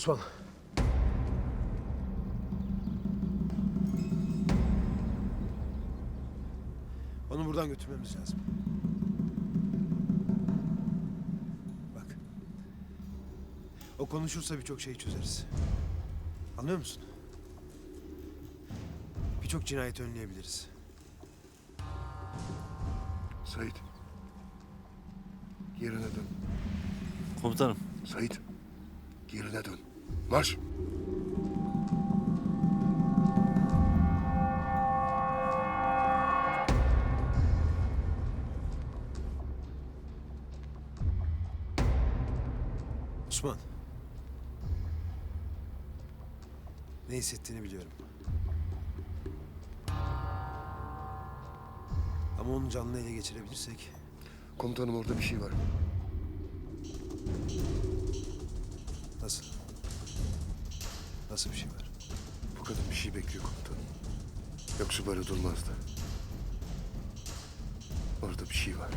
Osman. Onu buradan götürmemiz lazım. Bak. O konuşursa birçok şeyi çözeriz. Anlıyor musun? Birçok cinayeti önleyebiliriz. Sait. Yerine dön. Komutanım. Sait. Yerine dön. Marş. Osman. Ne hissettiğini biliyorum. Ama onu canlı ele geçirebilirsek Komutanım orada bir şey var. Nasıl bir şey var? Bu kadın bir şey bekliyor komutanım. Yoksa böyle durmazdı. Orada bir şey var.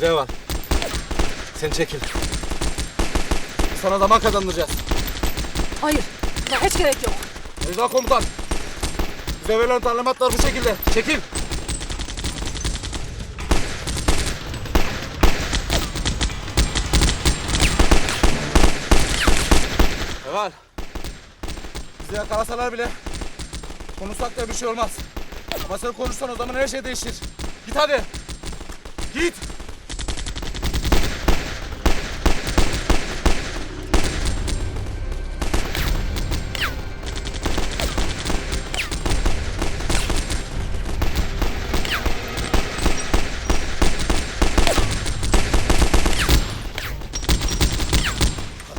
Meyvevan. Sen çekil. Sana zaman kazandıracağız. Hayır. Ya hiç gerek yok. Rıza komutan. Bize verilen talimatlar bu şekilde. Çekil. Eval. Bizi yakalasalar bile konuşsak da bir şey olmaz. Ama sen konuşsan o zaman her şey değişir. Git hadi. Git.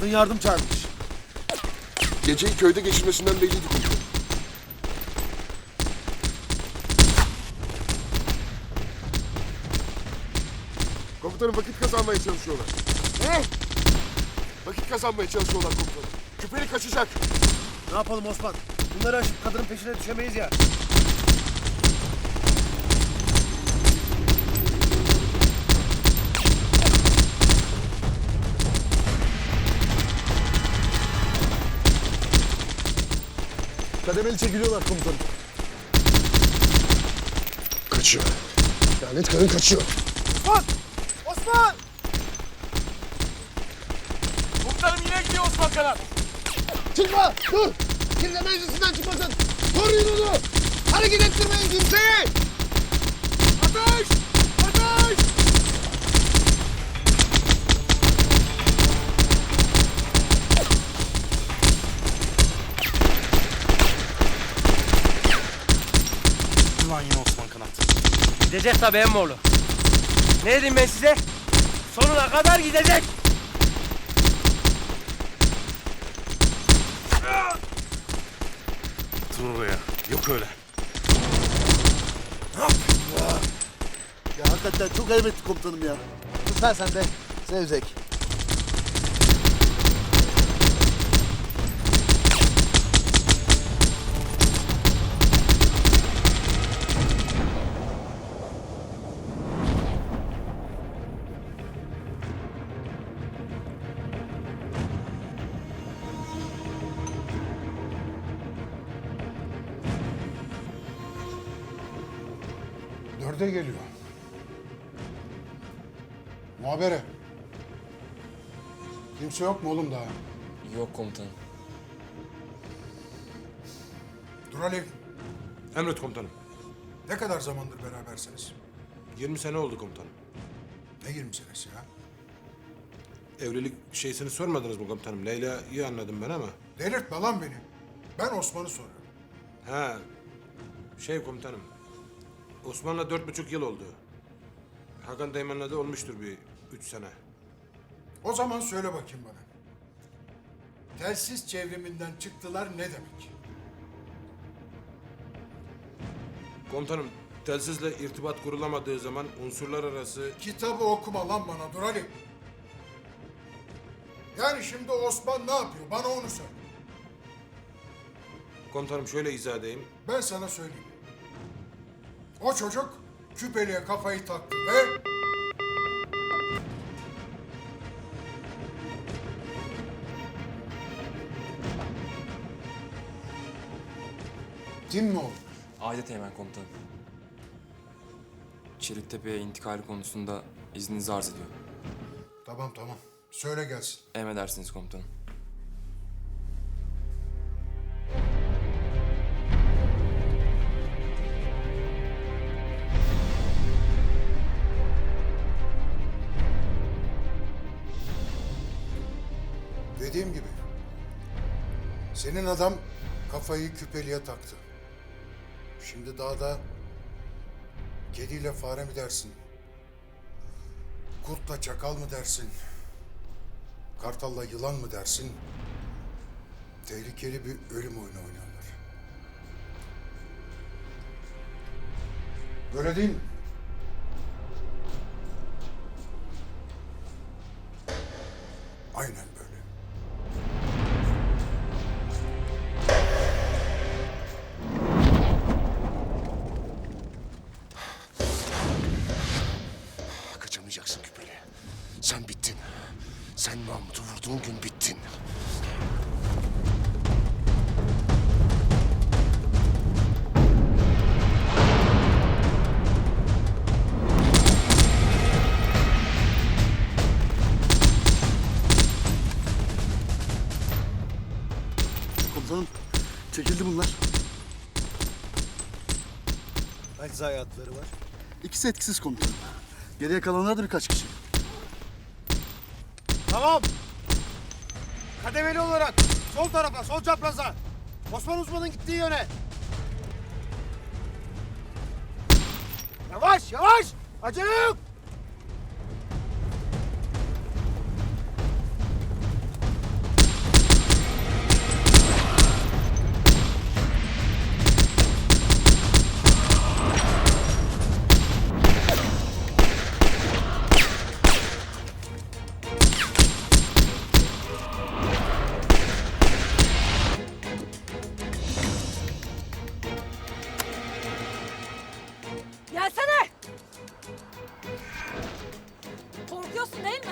Kadın yardım çağırmış. Geceyi köyde geçirmesinden belliydi komutanım. Komutanım vakit kazanmaya çalışıyorlar. Ne? Vakit kazanmaya çalışıyorlar komutanım. Küpeli kaçacak. Ne yapalım Osman? Bunları aşıp kadının peşine düşemeyiz ya. Kademeli çekiliyorlar komutanım. Kaçıyor. Lanet kadın kaçıyor. Osman! Osman! Komutanım yine gidiyor Osman Kanat. Çıkma! Dur! Kirle meclisinden çıkmasın! Koruyun onu! Hareket ettirmeyin kimseyi! Ateş! Ateş! Ulan yine Osman Kanat. Gidecek tabii emmoğlu. Ne dedim ben size? Sonuna kadar gidecek. Dur oraya. Yok öyle. Ya hakikaten çok ettik komutanım ya. Lütfen sen de Zevzek. Dörde geliyor. Muhabere. Kimse yok mu oğlum daha? Yok komutanım. Dur Ali. Emret komutanım. Ne kadar zamandır berabersiniz? 20 sene oldu komutanım. Ne 20 senesi ya? Evlilik şeysini sormadınız mı komutanım? Leyla iyi anladım ben ama. Delirtme lan beni. Ben Osman'ı soruyorum. Ha. Şey komutanım. Osman'la dört buçuk yıl oldu. Hakan Dayman'la da olmuştur bir üç sene. O zaman söyle bakayım bana. Telsiz çevriminden çıktılar ne demek? Komutanım telsizle irtibat kurulamadığı zaman unsurlar arası Kitabı okuma lan bana dur Ali. Yani şimdi Osman ne yapıyor? Bana onu söyle. komutanım şöyle izah edeyim. Ben sana söyleyeyim. O çocuk küpeliğe kafayı taktı ve... Kim mi oldu? Adet Teğmen Komutanım. Çeliktepe'ye intikali konusunda izninizi arz ediyorum. Tamam tamam. Söyle gelsin. Emredersiniz komutanım. Dediğim gibi. Senin adam kafayı küpeliğe taktı. Şimdi dağda kediyle fare mi dersin? Kurtla çakal mı dersin? Kartalla yılan mı dersin? Tehlikeli bir ölüm oyunu oynuyorlar. Böyle değil mi? Aynen Sen Mahmut'u vurduğun gün bittin. Komutanım çekildi bunlar. Kaç zayiatları var? İkisi etkisiz komutanım. Geriye kalanlar da birkaç kişi. Tamam. Kademeli olarak sol tarafa, sol çapraza. Osman Uzman'ın gittiği yöne. Yavaş, yavaş. Acele yok. üstündeyim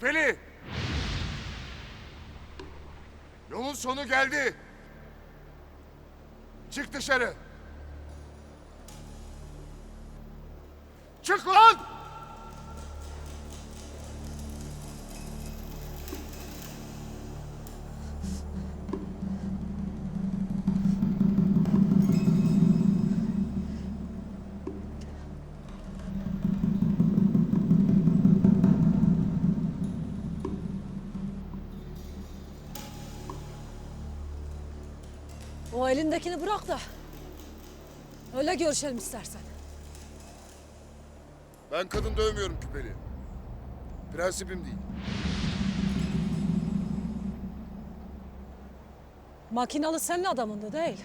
Küpeli! Yolun sonu geldi. Çık dışarı. Çık lan! Elindekini bırak da öyle görüşelim istersen. Ben kadın dövmüyorum küpeli. Prensibim değil. Makinalı senin adamındı değil.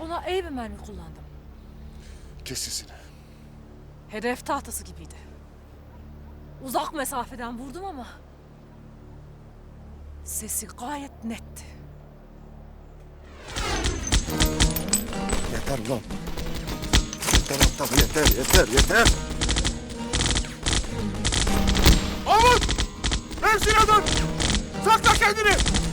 Ona iyi bir mermi kullandım. Kes sesini. Hedef tahtası gibiydi. Uzak mesafeden vurdum ama sesi gayet netti. Yeter ulan. Yeter aptal yeter yeter yeter. Mahmut! Mevzine dön! Sakla kendini!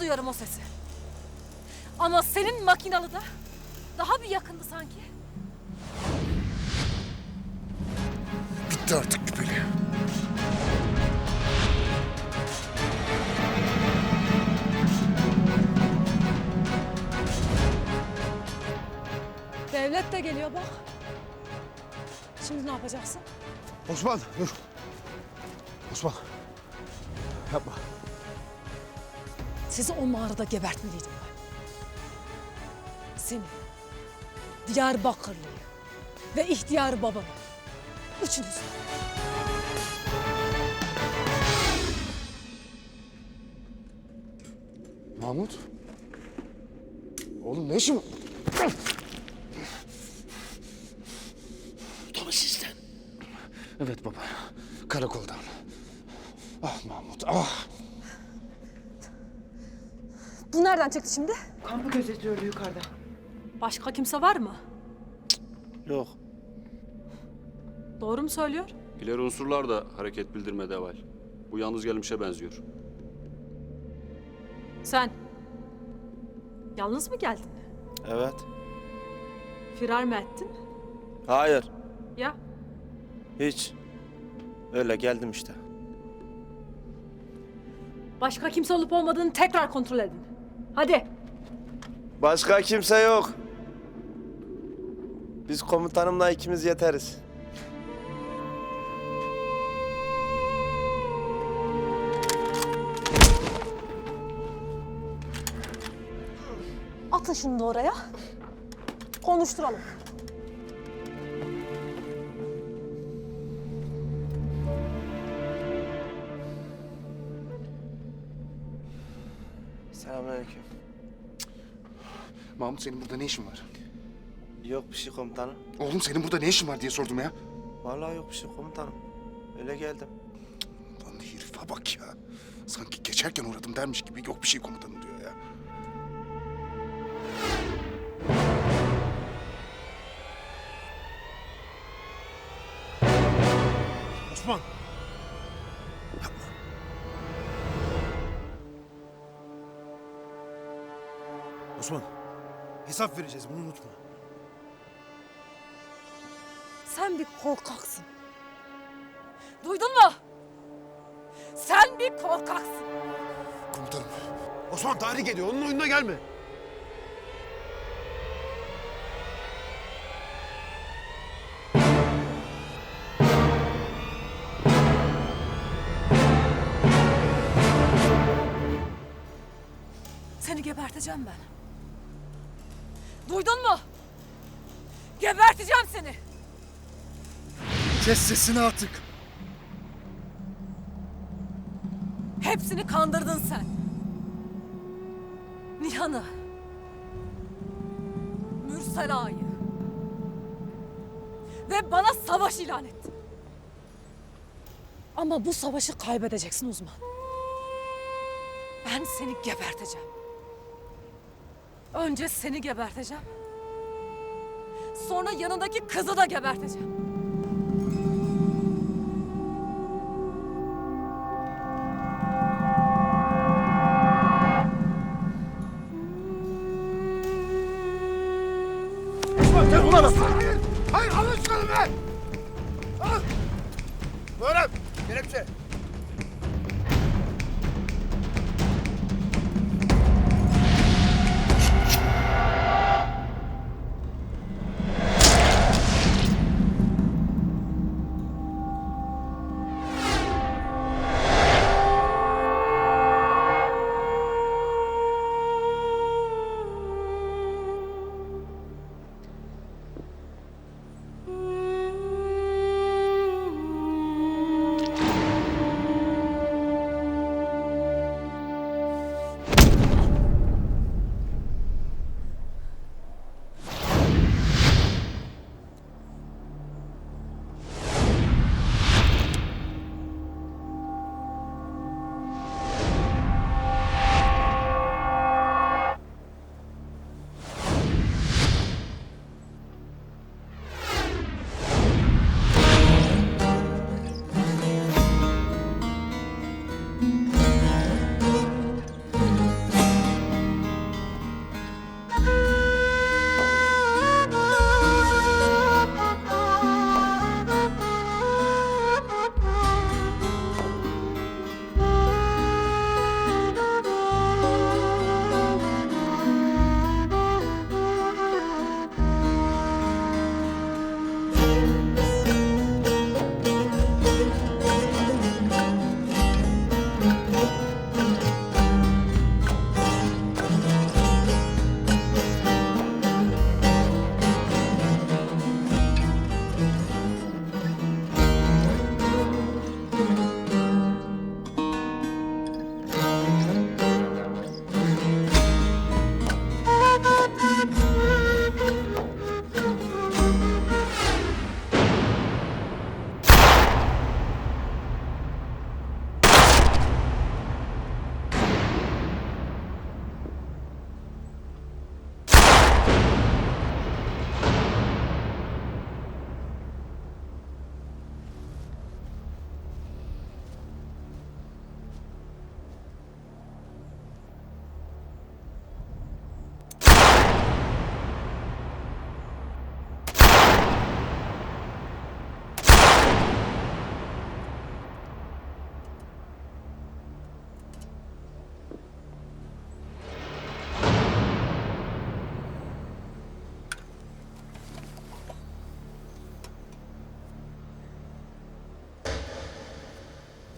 Duyarım o sesi. Ama senin makinalı da daha bir yakındı sanki. Bitti artık küpeli. Devlet de geliyor bak. Şimdi ne yapacaksın? Osman dur. Osman. Yapma. Sizi o mağarada gebertmeliydim ben. Seni, Diyarbakırlı'yı ve ihtiyar babanı. Üçünüzü. Mahmut? Oğlum ne işin var? Sizden. Evet baba. Karakoldan. Ah Mahmut ah. Bu nereden çıktı şimdi? Kampı gözetliyordu yukarıda. Başka kimse var mı? Yok. Doğru mu söylüyor? İleri unsurlar da hareket bildirmede evvel. Bu yalnız gelmişe benziyor. Sen. Yalnız mı geldin? Evet. Firar mı ettin? Hayır. Ya Hiç. Öyle geldim işte. başka kimse olup olmadığını tekrar kontrol edin. Hadi. Başka kimse yok. Biz komutanımla ikimiz yeteriz. Atın şunu da oraya. Konuşturalım. Mahmut senin burada ne işin var? Yok bir şey komutanım. Oğlum senin burada ne işin var diye sordum ya. Vallahi yok bir şey komutanım. Öyle geldim. Lan herife bak ya. Sanki geçerken uğradım dermiş gibi yok bir şey komutanım diyor ya. Osman. Osman. Hesap vereceğiz bunu unutma. Sen bir korkaksın. Duydun mu? Sen bir korkaksın. Komutanım. Osman tahrik ediyor. Onun oyununa gelme. Seni geberteceğim ben. Duydun mu? Geberteceğim seni. Kes sesini artık. Hepsini kandırdın sen. Nihan'ı. Mürsel Ağa'yı. Ve bana savaş ilan ettin. Ama bu savaşı kaybedeceksin uzman. Ben seni geberteceğim. Önce seni geberteceğim. Sonra yanındaki kızı da geberteceğim.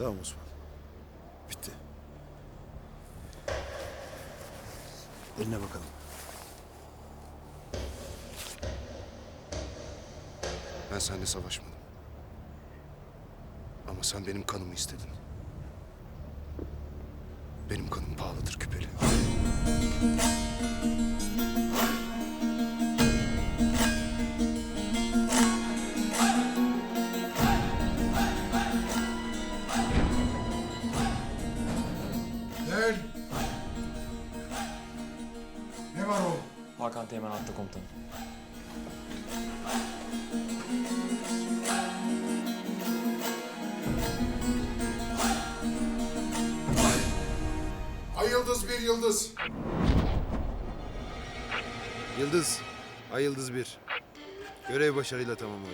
Tamam Osman. Bitti. Eline bakalım. Ben seninle savaşmadım. Ama sen benim kanımı istedin. Benim kanım pahalıdır küpeli. Hakan Teğmen attı komutanım. Ay yıldız bir yıldız. Yıldız. Ay Yıldız bir. Görev başarıyla tamamlandı.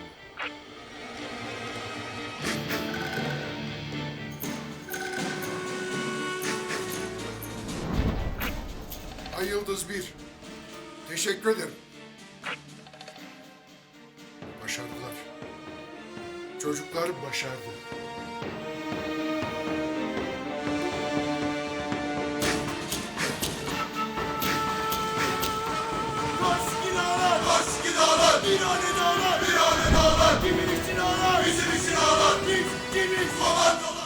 Ay yıldız bir. Teşekkür ederim. Başardılar. Çocuklar başardı. Bizim için ağlar. Bizim için ağlar. Biz kimiz? Komando